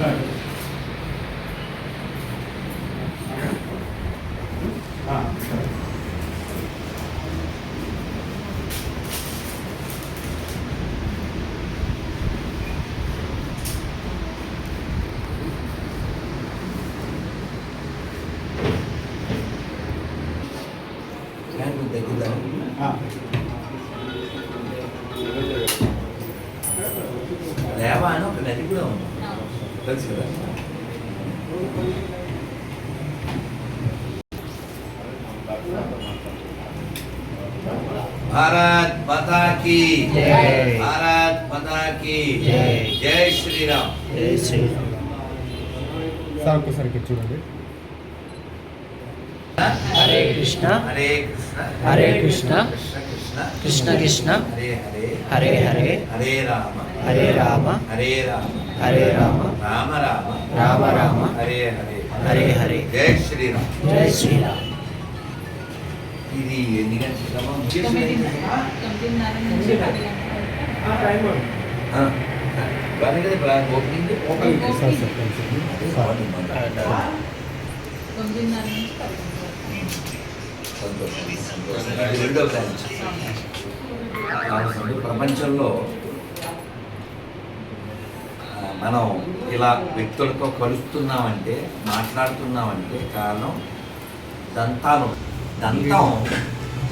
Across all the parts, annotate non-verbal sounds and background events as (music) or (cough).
Hand తెలుసు కదా భారత్ మాతా की జై. భారత్ మాతా की జై. జై శ్రీరామ్ జై శ్రీరామ్ సార్ ఒక్కసారి ఇక్కడ చూడండి హరే కృష్ణ హరే కృష్ణ హరే కృష్ణ కృష్ణ కృష్ణ కృష్ణ కృష్ణ హరే హరే హరే హరే హరే రామ హరే రామ హరే రామ హరే రామ. రామ. రామ రామ. రామ హరే హరే. హరే హరే. జై శ్రీరామ్. జై శ్రీరామ్. ఇది ఎన్ని గంటల క్రమం మనం ఇలా వ్యక్తులతో కలుస్తున్నామంటే మాట్లాడుతున్నామంటే కారణం దంతాలు. దంతం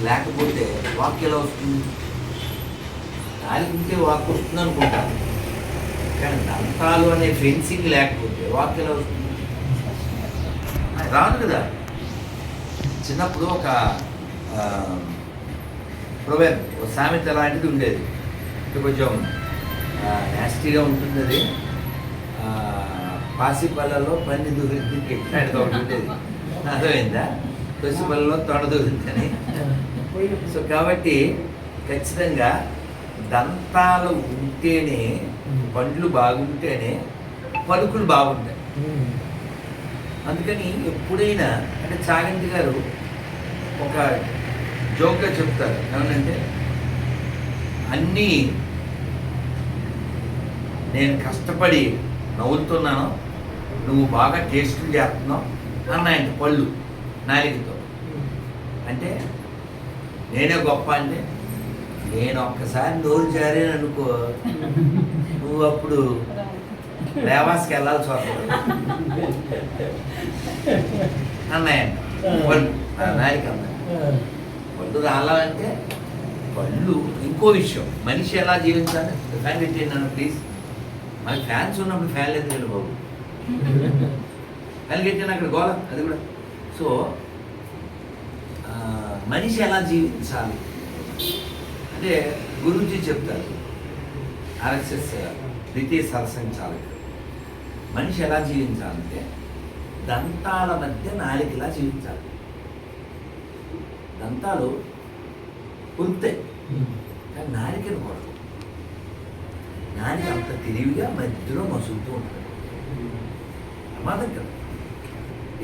లేకపోతే వాక్ ఎలా వస్తుంది? నాలుగుంటే వాక్ వస్తుంది అనుకుంటాను కానీ దంతాలు అనే ఫెన్సింగ్ లేకపోతే వాక్ ఎలా వస్తుంది? రాదు కదా. చిన్నప్పుడు ఒక ప్రొవెన్ ఒక సామెత లాంటిది ఉండేది. కొంచెం నాస్టీగా ఉంటుంది అది పాసిపల్లలో పన్ని దూరింది ఎట్లాంటిది ఒకటి ఉండేది. అర్థమైందా? పసిపల్లలో తొడ దూరిందని సో కాబట్టి ఖచ్చితంగా దంతాలు ఉంటేనే పండ్లు బాగుంటేనే పలుకులు బాగుంటాయి. అందుకని ఎప్పుడైనా అంటే చాగంటి గారు ఒక జోక్గా చెప్తారు. ఏమనంటే అన్నీ నేను కష్టపడి నవ్వుతున్నాను. నువ్వు బాగా టేస్ట్ చేస్తున్నావు అన్నాయంట పళ్ళు నాలికతో అంటే నేనే గొప్ప అంటే నేను ఒక్కసారి నోరు జారేను అనుకో. నువ్వు అప్పుడు లేవాస్కి వెళ్ళాల్సి వస్తుంది. అన్నాయంట. పళ్ళు. ఆ నాలిక పళ్ళు రాలంటే పళ్ళు. ఇంకో విషయం. మనిషి ఎలా జీవించాలి? ఫ్యాన్ నన్ను ప్లీజ్ అది ఫ్యాన్స్ ఉన్నప్పుడు ఫ్యాన్ లేదు నేను బాబు? ఫ్యాన్ కట్టాను అక్కడ గోళ అది కూడా. సో మనిషి ఎలా జీవించాలి? అంటే గురూజీ చెప్తారు ఆర్ఎస్ఎస్ ద్వితీయ సరసంచాలి మనిషి ఎలా జీవించాలంటే దంతాల మధ్య నాలికలా జీవించాలి. దంతాలు కురుతాయి కానీ నాలికను కొడదు నాలిక అంత తెలివిగా మధ్యలో మసులుతూ ఉంటుంది ప్రమాదం కదా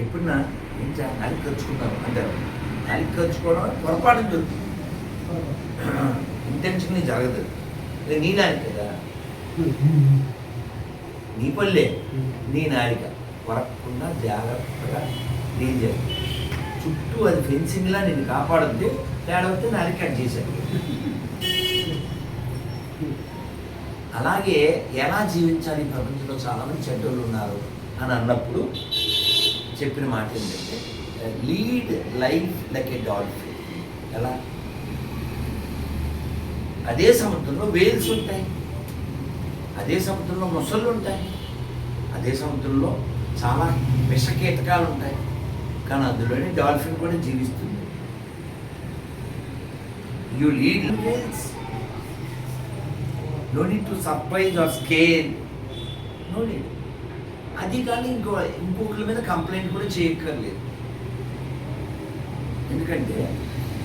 ఎప్పుడన్నా ఏం చేయాలి? నాలిక ఖర్చుకుంటాను అంటారు. నాలిక ఖర్చుకోవడం పొరపాటు జరుగుతుంది. (clears throat) ఇంటెన్షన్లీ జరగదు. నీ నాలిక కదా. నీ పల్లె నీ నాలిక. కొరకుండా జాగ్రత్తగా డీల్ చేయాలి. చుట్టూ అది ఫెన్సింగ్లా నేను కాపాడుద్ది తేడా వస్తే నాలిక కట్ చేశాను అలాగే ఎలా జీవించాలి ప్రపంచంలో చాలామంది చెడ్డోళ్ళు ఉన్నారు అని అన్నప్పుడు చెప్పిన మాట ఏంటంటే lead life like a dolphin ఎలా? అదే సముద్రంలో వేల్స్ ఉంటాయి. అదే సముద్రంలో మొసళ్ళు ఉంటాయి. అదే సముద్రంలో చాలా విషకీటకాలు ఉంటాయి. కానీ అందులోనే డాల్ఫిన్ కూడా జీవిస్తుంది. You lead whales no need to surprise or scale no need అది కానీ ఇంకో ఇంకొకరి మీద కంప్లైంట్ కూడా చేయక్కర్లేదు. ఎందుకంటే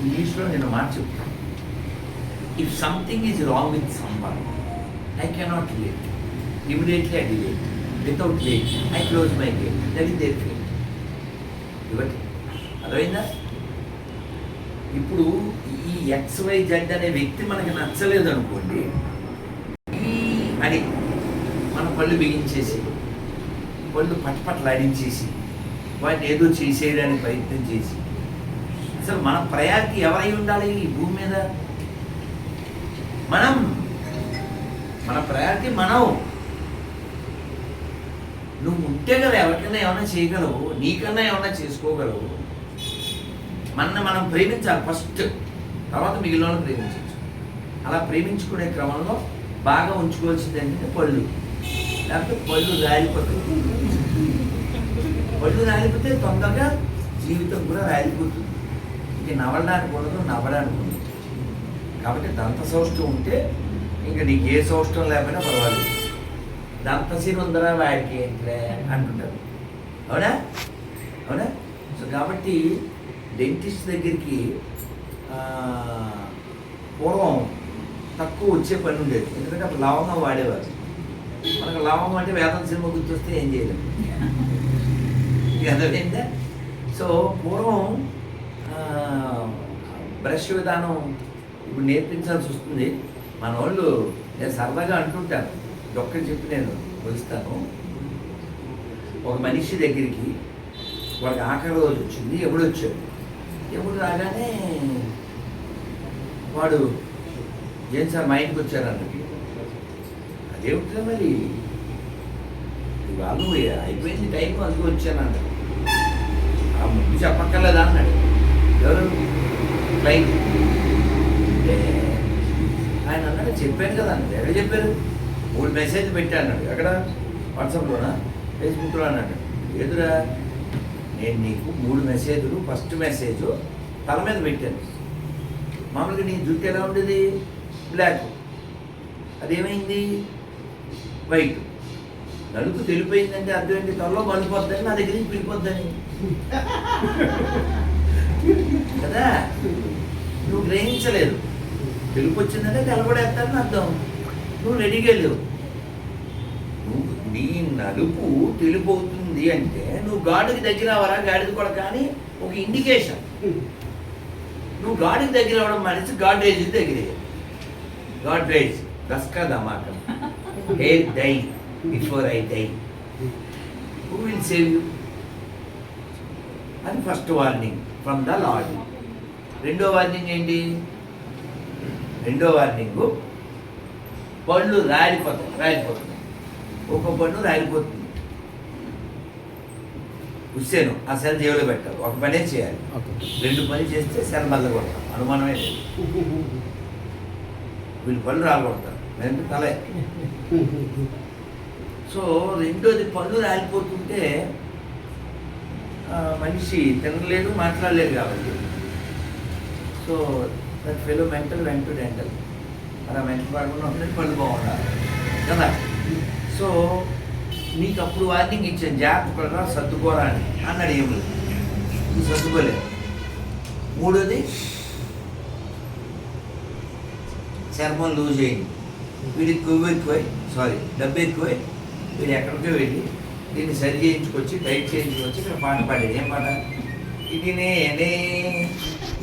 ఇంగ్లీష్లో నేను మాట చెప్తాను if something is wrong with somber I cannot late immediately I delete without late I close my gate that is there fate ఇవ్వండి అర్థమైందా? ఇప్పుడు ఈ ఎక్స్ వై జెడ్ అనే వ్యక్తి మనకి నచ్చలేదు అనుకోండి అని మన పళ్ళు బిగించేసి పళ్ళు పట్టపట్లాడించేసి వాటిని ఏదో చేసేయడానికి ప్రయత్నం చేసి. అసలు మన ప్రయారిటీ ఎవరై ఉండాలి ఈ భూమి మీద? మనం. మన ప్రయారిటీ మనం. నువ్వు ఉంటే కదా ఎవరికైనా ఏమైనా చేయగలవు నీకన్నా ఏమైనా చేసుకోగలవు. మన మనం ప్రేమించాలి ఫస్ట్. తర్వాత మిగిలిన వాళ్ళని ప్రేమించవచ్చు. అలా ప్రేమించుకునే క్రమంలో బాగా ఉంచుకోవాల్సింది ఏంటంటే పళ్ళు. లేకపోతే పళ్ళు రాయలిపోతుంది పళ్ళు రాలిపోతే తొందరగా జీవితం కూడా రాలిపోతుంది. ఇంక నవ్వడానికి ఉండదు నవ్వడానికి ఉండదు. కాబట్టి దంత సౌష్ఠం ఉంటే ఇంకా నీకు ఏ సౌష్ఠం లేకపోయినా పర్వాలేదు. దంతసీన ఉందరా వాడికి ఏంటిలే అంటుంటారు. అవునా? అవునా? సో కాబట్టి డెంటిస్ట్ దగ్గరికి పూర్వం తక్కువ వచ్చే పని ఉండేది. ఎందుకంటే అప్పుడు లవంగం వాడేవారు. మనకు లవంగం అంటే వేదం సినిమా గుర్తొస్తే ఏం చేయలేము ఇక అర్థమైందా సో పూర్వం బ్రష్ విధానం ఇప్పుడు నేర్పించాల్సి వస్తుంది. మన వాళ్ళు నేను సరదాగా అంటుంటాను డాక్టర్ చెప్పి నేను కొలుస్తాను ఒక మనిషి దగ్గరికి వాడికి ఆఖరి రోజు వచ్చింది ఎప్పుడు వచ్చాడు ఎప్పుడు రాగానే వాడు ఏం సార్ మా ఇంటికి వచ్చారన్న అదేమిటో మరి. వాళ్ళు అయిపోయింది టైం అందుకు వచ్చానన్న ఆ ముందు చెప్పక్కర్లేదా అన్నాడు. ఎవరు? క్లైంట్ అంటే ఆయన అన్నాడు చెప్పాను కదా అన్నది ఎక్కడ చెప్పారు? మూడు మెసేజ్ పెట్టా అన్నాడు. ఎక్కడ? వాట్సాప్లోనా? ఫేస్బుక్లో అన్నాడు. ఎదురా నేను నీకు మూడు మెసేజ్లు ఫస్ట్ మెసేజ్ తల మీద పెట్టాను. మామూలుగా నీ జుట్టు ఎలా ఉండేది? బ్లాక్ అదేమైంది? వైట్ నలుపు తెలిపోయిందంటే అర్థం ఏంటి? త్వరలో మలిపోద్దని నా దగ్గర నుంచి పిలిపోద్దని. కదా? నువ్వు గ్రహించలేదు. తెలుపు వచ్చిందంటే తెలబడేస్తానని అర్థం. నువ్వు రెడీగా లేవు. నువ్వు నీ నలుపు తెలుపు అవుతుంది అంటే నువ్వు గాడికి దగ్గర అవరా గాడిది కూడా కానీ ఒక ఇండికేషన్ నువ్వు గాడికి దగ్గర అవ్వడం మనిషి గాడ్ రేజ్ దగ్గర గాడ్ రేజ్ దస్కా దమాకం hey die before I die who will save you అది first warning from the lord రెండో వార్నింగ్ ఏంటి? రెండో వార్నింగ్ పళ్ళు రాలిపోతాయి రాలిపోతున్నాయి ఒక పన్ను రాలిపోతుంది. హుస్సేను ఆ సెల్ జేబులో పెట్టాలి ఒక పనే చేయాలి. రెండు పని చేస్తే సెల్ మళ్ళీ కొడతాం. అనుమానమే లేదు. వీళ్ళు పళ్ళు రాలగొడతారు నేను తలే. సో రెండోది పళ్ళు రాలిపోతుంటే మనిషి తినలేడు మాట్లాడలేదు కాబట్టి. So that fellow mental went to dental మరి ఆ మెంటల్ పడకుండా ఉంటే పళ్ళు బాగుండాలి. కదా? సో నీకు అప్పుడు వార్నింగ్ ఇచ్చాను జాగ్రత్తగా సర్దుకోరా అని. అన్నాడు ఏమి నువ్వు సర్దుకోలేదు. మూడోది చర్మం లూజ్ అయింది. వీడికి కొవ్వు ఎక్కువై సారీ డబ్బు ఎక్కువై వీడు ఎక్కడికో వెళ్ళి దీన్ని సరి చేయించుకొచ్చి టైట్ చేయించుకొచ్చి ఇక్కడ పాట పాడేది ఏం పాట? ఇది నేనే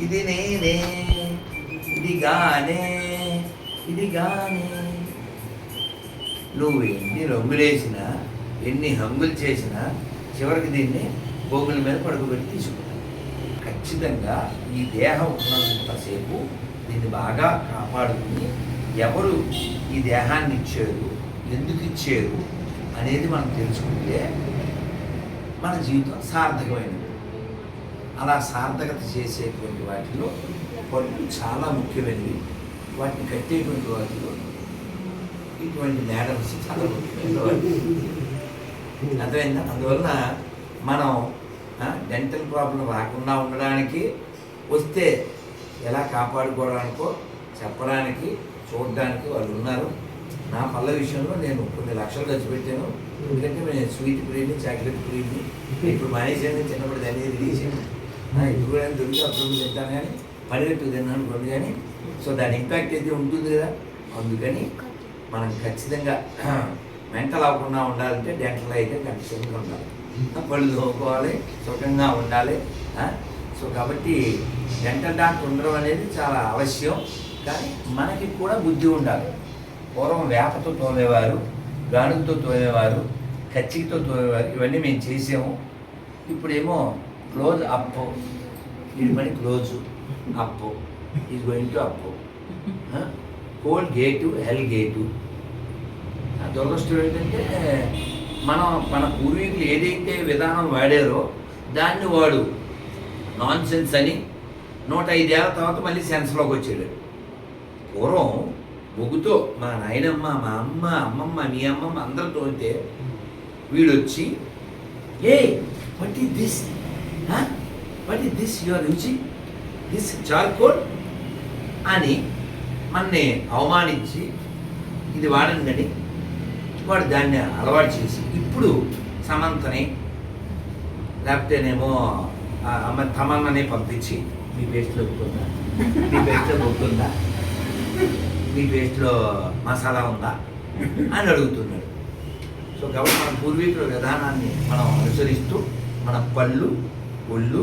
ఇది నేనే ఇది గానే ఇది గానే నువ్వు ఎన్ని రంగులేసినా ఎన్ని హంగులు చేసినా చివరికి దీన్ని భోగుల మీద పడుకోబెట్టి తీసుకుంటాను ఖచ్చితంగా ఈ దేహం ఉన్నంతసేపు దీన్ని బాగా కాపాడుకుని ఎవరు ఈ దేహాన్ని ఇచ్చారు ఎందుకు ఇచ్చారు అనేది మనం తెలుసుకుంటే మన జీవితం సార్థకమైనది. అలా సార్థకత చేసేటువంటి వాటిలో పళ్ళు చాలా ముఖ్యమైనవి. వాటిని కట్టేటువంటి వాటిలో ఇటువంటి మేడమ్స్ చాలా ముఖ్యమైన అర్థమైంది? అందువలన మనం డెంటల్ ప్రాబ్లం రాకుండా ఉండడానికి వస్తే ఎలా కాపాడుకోవడానికో చెప్పడానికి చూడడానికి వాళ్ళు ఉన్నారు. నా పళ్ళ విషయంలో నేను కొన్ని లక్షలు ఖర్చు పెట్టాను. ఎందుకంటే నేను స్వీట్ ప్రియుని చాక్లెట్ ప్రియుని ఇప్పుడు మానేసాను చిన్నప్పుడు దాన్ని తినేసాను ఇప్పుడు కూడా దొరికి అప్పుడు తింటాను కానీ పనిగట్టు తిన్నాను కొన్ని కానీ సో దాని ఇంపాక్ట్ అయితే ఉంటుంది కదా. అందుకని మనం ఖచ్చితంగా మెంటల్ అవ్వకుండా ఉండాలంటే డెంటల్ అయితే ఖచ్చితంగా ఉండాలి. పళ్ళు తోముకోవాలి సుఖంగా ఉండాలి. సో కాబట్టి డెంటల్ డాక్టర్ ఉండడం అనేది చాలా అవశ్యం కానీ మనకి కూడా బుద్ధి ఉండాలి. పూర్వం వేపతో తోమేవారు గానులతో తోమేవారు కచ్చితో తోమేవారు ఇవన్నీ మేము చేసాము. ఇప్పుడేమో క్లోజ్ అప్ ఇది money close up is going to up cold gate hell gate దురదృష్టం ఏంటంటే మనం మన పూర్వీకులు ఏదైతే విధానం వాడారో దాన్ని వాడు. నాన్ సెన్స్ అని. నూట ఐదేళ్ళ తర్వాత మళ్ళీ సెన్స్లోకి వచ్చాడు. పూర్వం మొగ్గుతో మా నాయనమ్మ మా అమ్మ అమ్మమ్మ మీ అమ్మమ్మ అందరితో ఉంటే వీడొచ్చి ఏ what is this what is this your ruchi? This charcoal అని మన్ని అవమానించి ఇది వాడండి వాడు దాన్ని అలవాటు చేసి ఇప్పుడు సమంతని లేకపోతేనేమో అమ్మ తమన్నని పంపించి మీ పేస్ట్లో ఉప్పుందా మీ పేస్ట్లో ఉప్పుందా మీ పేస్ట్లో మసాలా ఉందా? అని అడుగుతున్నాడు సో కాబట్టి మన పూర్వీకుల విధానాన్ని మనం అనుసరిస్తూ మన పళ్ళు ఒళ్ళు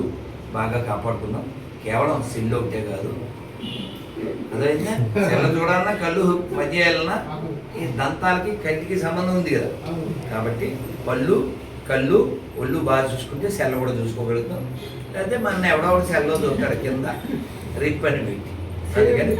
బాగా కాపాడుకున్నాం. కేవలం సెల్లు ఒకటే కాదు. అదైతే సెల్ల చూడాలన్నా కళ్ళు పని చేయాలన్నా ఈ దంతాలకి కంటికి సంబంధం ఉంది కదా. కాబట్టి పళ్ళు కళ్ళు ఒళ్ళు బాగా చూసుకుంటే సెల్ల కూడా చూసుకోగలుగుతాం. లేకపోతే మన ఎవడో ఒకటి సెల్లో దొరుకుతాడు కింద. రిప్ అని పెట్టి. అందుకని